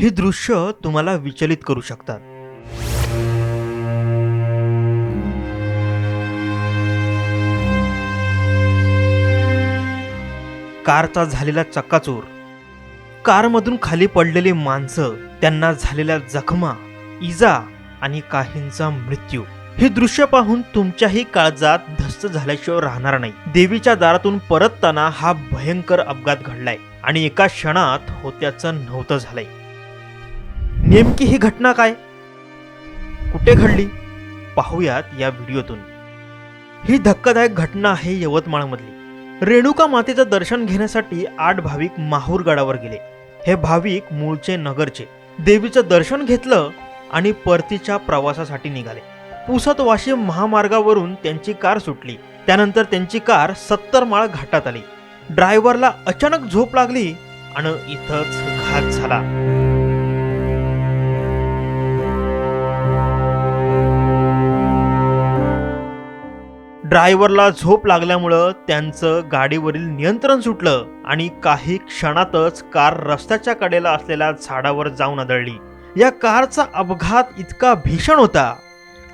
हे दृश्य तुम्हाला विचलित करू शकतात. कारचा झालेला चक्काचूर कारमधून खाली पडलेली माणसं त्यांना झालेल्या जखमा इजा आणि काहींचा मृत्यू. हे दृश्य पाहून तुमच्याही काळजात धस्त झाल्याशिवाय राहणार नाही. देवीच्या दारातून परतताना हा भयंकर अपघात घडलाय आणि एका क्षणात होत्याचं नव्हतं झालंय. नेमकी ही घटना काय? कुठे घडली? पाहूयात या व्हिडिओतून. ही धक्कादायक घटना आहे यवतमाळमधली. रेणुका मातेचं दर्शन घेण्यासाठी आठ भाविक माहूर गडावर गेले. हे भाविक मूळचे नगरचे. देवीचं दर्शन घेतलं आणि परतीच्या प्रवासासाठी निघाले. पुसत वाशिम महामार्गावरून त्यांची कार सुटली. त्यानंतर त्यांची कार सत्तर माळ घाटात आली. ड्रायव्हरला अचानक झोप लागली आणि इथंच घात झाला. ड्रायव्हरला झोप लागल्यामुळं त्यांचं गाडीवरील नियंत्रण सुटलं आणि काही क्षणातच कार रस्त्याच्या कडेला असलेल्या झाडावर जाऊन आदळली. या कारचा अपघात इतका भीषण होता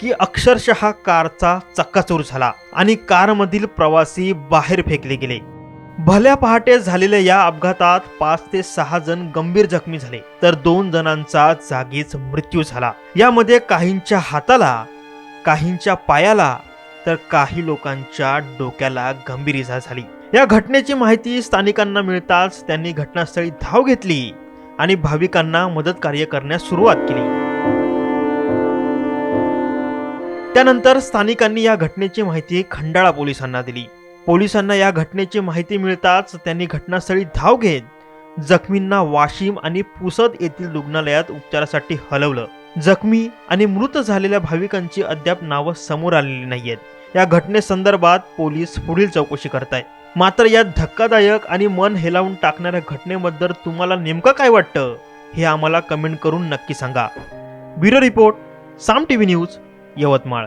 की अक्षरशः कारचा चक्काचूर झाला आणि कारमधील प्रवासी बाहेर फेकले गेले. भल्या पहाटे झालेल्या या अपघातात पाच ते सहा जण गंभीर जखमी झाले तर दोन जणांचा जागीच मृत्यू झाला. यामध्ये काहींच्या हाताला काहींच्या पायाला तर काही लोकांच्या डोक्याला गंभीर इजा झाली. या घटनेची माहिती स्थानिकांना मिळताच त्यांनी घटनास्थळी धाव घेतली आणि भाविकांना मदत कार्य करण्यास सुरुवात केली. त्यानंतर स्थानिकांनी या घटनेची माहिती खंडाळा पोलिसांना दिली. पोलिसांना या घटनेची माहिती मिळताच त्यांनी घटनास्थळी धाव घेत जखमींना वाशिम आणि पुसद येथील रुग्णालयात उपचारासाठी हलवलं. जखमी आणि मृत झालेल्या भाविकांची अद्याप नावं समोर आलेली नाहीयेत. या घटनेसंदर्भात पोलीस पुढील चौकशी करतायत. मात्र या धक्कादायक आणि मन हेलावून टाकणाऱ्या घटनेबद्दल तुम्हाला नेमकं काय वाटतं हे आम्हाला कमेंट करून नक्की सांगा. Bureau report Saam TV news Yavatmal.